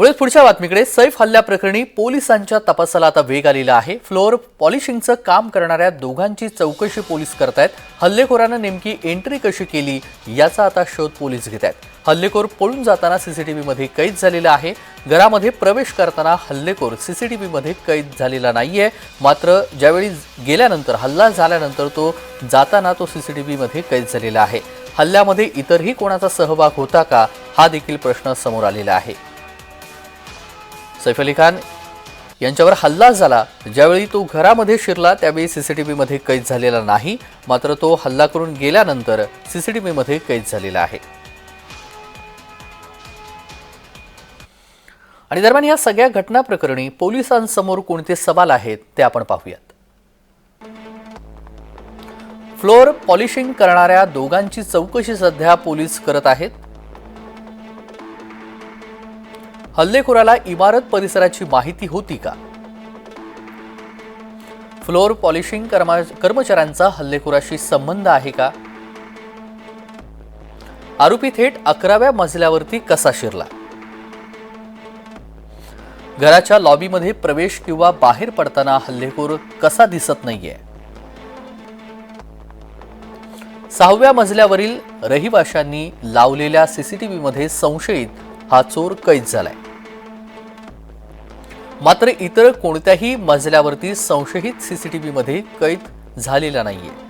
पुढे पुढच्या बातमीकडे सैफ हल्ल्याप्रकरणी पोलिसांच्या तपासाला आता वेग आलेला आहे. फ्लोअर पॉलिशिंगचं काम करणाऱ्या दोघांची चौकशी पोलीस करतायत. हल्लेखोरानं नेमकी एंट्री कशी केली याचा आता शोध पोलीस घेत आहेत. हल्लेखोर पळून जाताना सीसीटीव्हीमध्ये कैद झालेला आहे. घरामध्ये प्रवेश करताना हल्लेखोर सीसीटीव्हीमध्ये कैद झालेला नाहीये. मात्र ज्यावेळी गेल्यानंतर हल्ला झाल्यानंतर तो जाताना तो सीसीटीव्हीमध्ये कैद झालेला आहे. हल्ल्यामध्ये इतरही कोणाचा सहभाग होता का हा देखील प्रश्न समोर आलेला आहे. सैफ अली खान यांच्यावर हल्ला झाला. ज्यावेळी तो घरामध्ये शिरला त्यावेळी सीसीटीव्हीमध्ये कैद झालेला नाही. मात्र तो हल्ला करून गेल्यानंतर सीसीटीव्हीमध्ये कैद झालेला आहे. आणि दरम्यान या सगळ्या घटना प्रकरणी पोलिसांसमोर कोणते सवाल आहेत ते आपण पाहूयात. फ्लोअर पॉलिशिंग करणाऱ्या दोघांची चौकशी सध्या पोलीस करत आहेत. हल्लेखोराला इमारत परिसराची माहिती होती का? फ्लोअर पॉलिशिंग कर्मा कर्मचाऱ्यांचा हल्लेखोराशी संबंध आहे का? आरोपी थेट अकराव्या मजल्यावरती कसा शिरला? घराच्या लॉबीमध्ये प्रवेश किंवा बाहेर पडताना हल्लेखोर कसा दिसत नाहीये? सहाव्या मजल्यावरील रहिवाशांनी लावलेल्या सीसीटीव्हीमध्ये संशयित हा चोर कैद झालाय. मात्र इतर कोणत्याही मजल्यावरती संशयित सीसीटीव्हीमध्ये कैद झालेला नाहीये.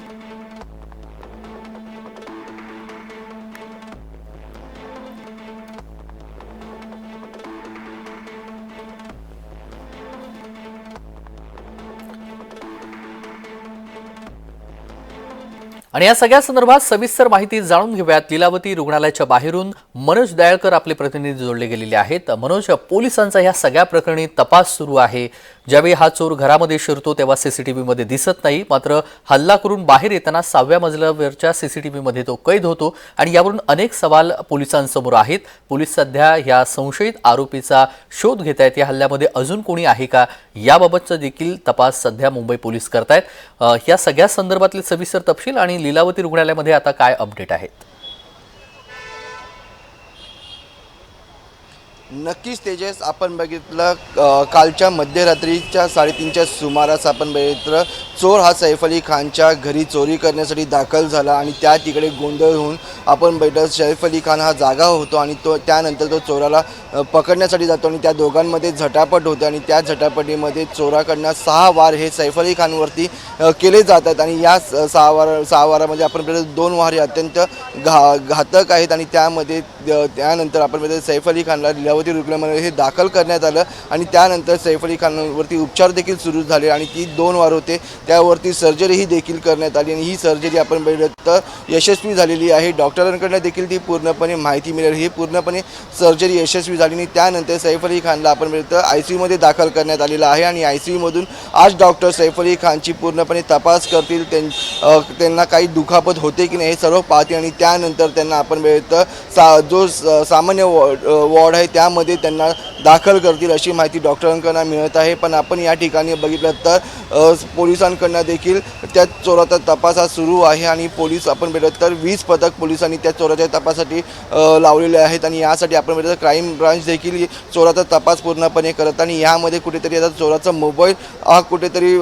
आणि या सगळ्या संदर्भात सविस्तर माहिती जाणून घेऊयात. लिलावती रुग्णालयाच्या बाहेरून मनोज दयाळकर आपले प्रतिनिधी जोडले गेलेले आहेत. मनोज पोलिसांचा या सगळ्या प्रकरणी तपास सुरू आहे. ज्यावेळी हा चोर घरामध्ये शिरतो तेव्हा सीसीटीव्हीमध्ये दिसत नाही. मात्र हल्ला करून बाहेर येताना सहाव्या मजल्यावरच्या सीसीटीव्हीमध्ये तो कैद होतो आणि यावरून अनेक सवाल पोलिसांसमोर आहेत. पोलीस सध्या या संशयित आरोपीचा शोध घेत आहेत या हल्ल्यामध्ये अजून कोणी आहे का याबाबतचा देखील तपास सध्या मुंबई पोलीस करतायत. आहेत या सगळ्या संदर्भातले सविस्तर तपशील आणि लीलावती रुग्णालयामध्ये आता काय अपडेट आहेत? नक्कीच तेजस आपण बघितलं कालच्या मध्यरात्रीच्या साडेतीनच्या सुमारास आपण बघितलं चोर हा सैफ अली खानच्या घरी चोरी करण्यासाठी दाखल झाला आणि त्या तिकडे गोंधळ होऊन आपण बघितलं सैफ अली खान हा जागा होतो आणि तो त्यानंतर तो चोराला पकडण्यासाठी जातो आणि त्या दोघांमध्ये झटापट होते आणि त्या झटापटीमध्ये चोराकडनं सहा वार हे सैफ अली खानवरती केले जातात आणि या सहा वार सहा वारामध्ये आपण दोन वार हे अत्यंत घा घातक आहेत आणि त्यामध्ये त्यानंतर आपण म्हणजे सैफ अली खानला लीलावती रुग्णालयामध्ये हे दाखल करण्यात आलं आणि त्यानंतर सैफ अली खानवरती उपचार देखील सुरू झाले आणि ती दोन वार होते. त्यावरती सर्जरीही देखील करण्यात आली आणि ही सर्जरी आपण बघितलं तर यशस्वी झालेली आहे. डॉक्टरांकडनं देखील ती पूर्णपणे माहिती मिळेल. ही पूर्णपणे सर्जरी यशस्वी झाली आणि त्यानंतर सैफ अली खानला आपण बघितलं आय सी यूमध्ये दाखल करण्यात आलेलं आहे आणि आय सी यूमधून आज डॉक्टर सैफ अली खानची पूर्णपणे तपास करतील. त्यां त्यांना काही दुखापत होते की नाही हे सर्व पाहते आणि त्यानंतर त्यांना आपण बघितलं सा जो स- सामान्य वॉर्ड वॉर्ड आहे त्यामध्ये त्यांना दाखल करतील अशी माहिती डॉक्टरांकडनं मिळत आहे. पण आपण या ठिकाणी बघितलं तर पोलिसांकडनं देखील त्या चोराचा तपास हा सुरू आहे आणि पोलीस आपण भेटत तर वीस पथक पोलिसांनी त्या चोराच्या तपासासाठी लावलेले आहेत आणि यासाठी आपण भेटत क्राईम ब्रांच देखील चोराचा तपास पूर्णपणे करत आणि यामध्ये कुठेतरी आता चोराचा मोबाईल हा कुठेतरी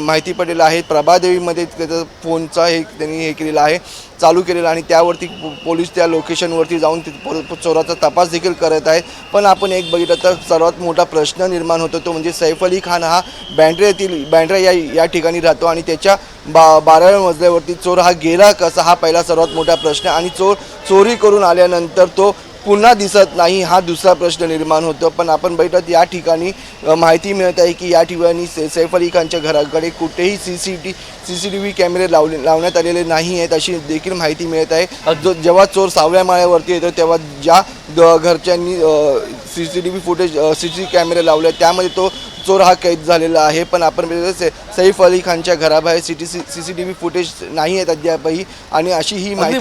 माहिती पडलेला आहे. प्रभात देवीमध्ये त्याचा फोनचा हे त्यांनी हे केलेला आहे चालू केलेला आणि त्यावरती पोलीस त्या लोकेशनवरती जाऊन ते चोराचा तपास देखील करत आहे. पण आपण एक बघितलं तर सर्वात मोठा प्रश्न निर्माण होतो तो म्हणजे सैफ अली खान हा बँड्रा येथील बँड्रा या या ठिकाणी राहतो आणि त्याच्या बा बाराव्या मजल्यावरती चोर हा गेला कसा हा पहिला सर्वात मोठा प्रश्न आणि चोर चोरी करून आल्यानंतर तो पुन्हा दिसत नाही हा दुसरा प्रश्न निर्माण होतो. पण आपण बैठत या ठिकाणी माहिती मिळत आहे की या ठिकाणी से सैफ अली खानच्या घराकडे कुठेही C C T C C T V कॅमेरे लावले लावण्यात आलेले नाही आहेत अशी देखील माहिती मिळत आहे. जो जेव्हा चोर सावळ्या माळ्यावरती येतो तेव्हा ज्या घरच्यांनी C C T V footage C C कॅमेरे लावले त्यामध्ये तो चोर हा कैद झालेला आहे पण आपण सै- सैफ अली खानच्या घराबाहेर C T C C T V footage नाही आहेत अद्यापही. आणि अशी ही माहिती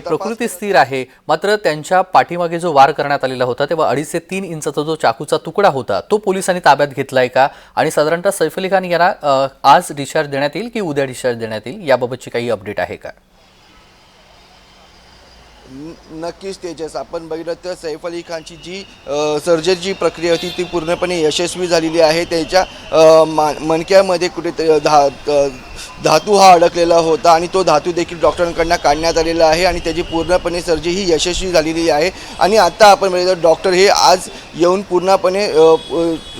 प्रकृती स्थिर आहे. मात्र त्यांच्या पाठीमागे जो वार करण्यात आलेला होता तेव्हा अडीच ते तीन इंचाचा जो चाकूचा तुकडा होता तो पोलिसांनी ताब्यात घेतलाय का? आणि साधारणतः सैफ अली खान यांना आज डिस्चार्ज देण्यात येईल की उद्या डिस्चार्ज देण्यात येईल? याबाबतची काही अपडेट आहे का? नक्कीच तेजस आपण बघितलं तर सैफ अली खानची जी सर्जरीची प्रक्रिया होती ती पूर्णपणे यशस्वी झालेली आहे. त्याच्या मा मणक्यामध्ये कुठेतरी धा धातू हा अडकलेला होता आणि तो धातू देखील डॉक्टरांकडनं काढण्यात आलेला आहे आणि त्याची पूर्णपणे सर्जरी ही यशस्वी झालेली आहे. आणि आत्ता आपण बघितलं डॉक्टर हे आज येऊन पूर्णपणे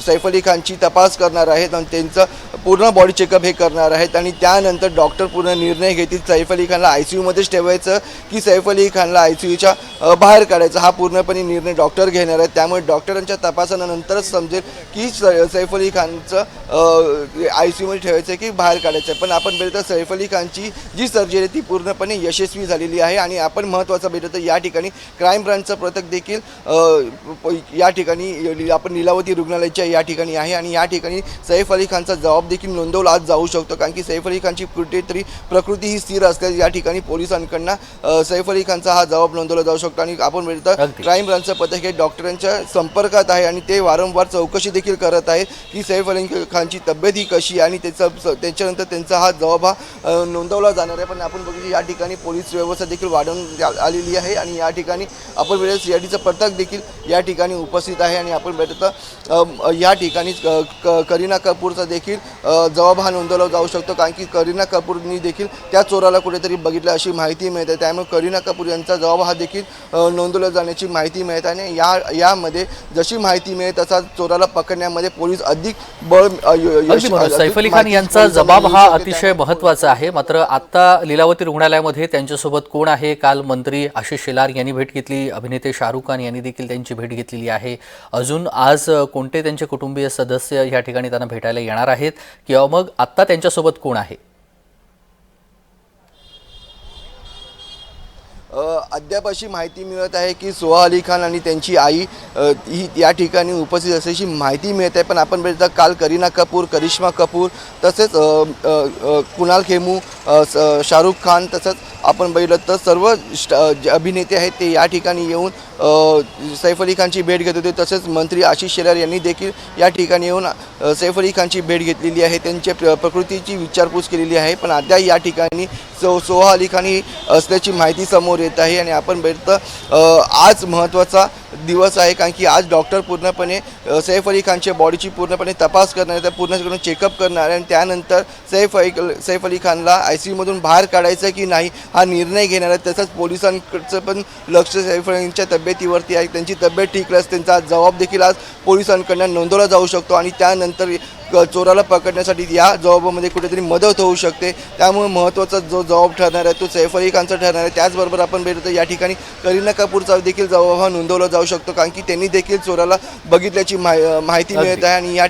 सैफ अली खानची तपास करणार आहेत आणि त्यांचं पूर्ण बॉडी चेकअप हे करणार आहेत. आणि त्यानंतर डॉक्टर पूर्ण निर्णय घेतील. सैफ अली खानला आय सी यूमध्येच ठेवायचं की सैफ अली खानला आय सी यूच्या बाहेर काढायचा हा पूर्णपणे निर्णय डॉक्टर घेणार आहेत. त्यामुळे डॉक्टरांच्या तपासानंतरच समजेल की स- सैफ अली खानचं आय सी यूमध्ये ठेवायचं आहे की बाहेर काढायचं आहे पण आपण बघितलं तर सैफ अली खानची जी सर्जरी आहे ती पूर्णपणे यशस्वी झालेली आहे आणि आपण महत्त्वाचं बघितलं तर या ठिकाणी क्राईम ब्रांचचं पथक देखील या ठिकाणी आपण लीलावती रुग्णालयाच्या या ठिकाणी आहे आणि या ठिकाणी सैफ अली खानचा जबाब देखील नोंदवला आज जाऊ शकतो. कारण की सैफ अली खानची कुठेतरी प्रकृती ही स्थिर असल्यास या ठिकाणी पोलिसांकडनं सैफ अली खानचा हा जबाब नोंदवला जाऊ शकतो आणि आपण अगदी. क्राईम ब्रांचचं पथक हे डॉक्टरांच्या संपर्कात आहे आणि ते वारंवार चौकशी देखील करत आहे की सैफ अली खानची तब्येत ही कशी आहे आणि त्याचा त्याच्यानंतर त्यांचा हा जबाब हा नोंदवला जाणार आहे. पण आपण बघितलं या ठिकाणी पोलीस व्यवस्था देखील वाढवून आलेली आहे आणि या ठिकाणी आपण वेळेस सीआयडीचं पथक देखील या ठिकाणी उपस्थित आहे आणि आपण अ, या ठिकाणी करीना कपूरचा देखील जबाब हा नोंदवला जाऊ शकतो. कारण की करीना कपूरनी देखील त्या चोराला कुठेतरी बघितलं अशी माहिती मिळते. त्यामुळे करीना कपूर यांचा जबाब हा देखील नोंदवला जाण्याची माहिती मिळते आणि या यामध्ये जशी माहिती मिळेल तसा चोराला पकडण्यामध्ये पोलीस अधिक बळ सैफ अली खान यांचा जबाब हा. अतिशय महत्त्वाचा आहे. मात्र आता लीलावती रुग्णालयामध्ये त्यांच्यासोबत कोण आहे? काल मंत्री आशिष शेलार यांनी भेट घेतली. अभिनेते शाहरुख खान यांनी देखील त्यांची भेट घेतलेली आहे. अजून आज कोणते त्यांचे कुटुंबीय सदस्य या ठिकाणी त्यांना भेटायला येणार आहेत? किंवा मग आत्ता त्यांच्यासोबत कोण आहे? अद्याप अशी माहिती मिळत आहे की सोहा अली खान आणि त्यांची आई ही या ठिकाणी उपस्थित असल्याची माहिती मिळत आहे. पण आपण बघितलं काल करीना कपूर करिश्मा कपूर तसेच कुणाल खेमू स- शाहरुख खान तसंच आपण बघितलं तर सर्व जे अभिनेते आहेत ते या ठिकाणी येऊन सैफ अली खानची भेट घेत होते. तसेच मंत्री आशिष शेलार यांनी देखील या ठिकाणी येऊन सैफ अली खानची भेट घेतलेली आहे. त्यांच्या प्र- प्रकृतीची विचारपूस केलेली आहे. पण अद्याप या ठिकाणी सो सोहा अली खान ही असल्याची माहिती समोर येत आहे आणि आपण बघितलं आज महत्त्वाचा दिवस आहे कारण की आज डॉक्टर पूर्णपणे सैफ अली खानच्या बॉडीची पूर्णपणे तपास करणार आहे पूर्ण चेकअप करणार आहे आणि त्यानंतर सैफ अली सैफ अली खानला आय सी यूमधून बाहेर काढायचं की नाही हा निर्णय घेणार आहे. तसंच पोलिसांकडचं पण लक्ष सैफ अलींच्या तब्येतीवरती आहे. त्यांची तब्येत ठीक असल्यास त्यांचा जबाब देखील आज पोलिसांकडनं नोंदवला जाऊ शकतो आणि त्यानंतर चोराला पकडण्यासाठी या जबाबामध्ये कुठेतरी मदत होऊ शकते. त्यामुळे महत्त्वाचा जो जबाब ठरणार आहे तो सैफ अली खानचा ठरणार आहे. त्याचबरोबर आपण भेटतो या ठिकाणी करीना कपूरचा देखील जबाब हा नोंदवला जाऊ शकतो कारण की त्यांनी देखील चोराला बघितल्याची माहिती मिळत आहे आणि या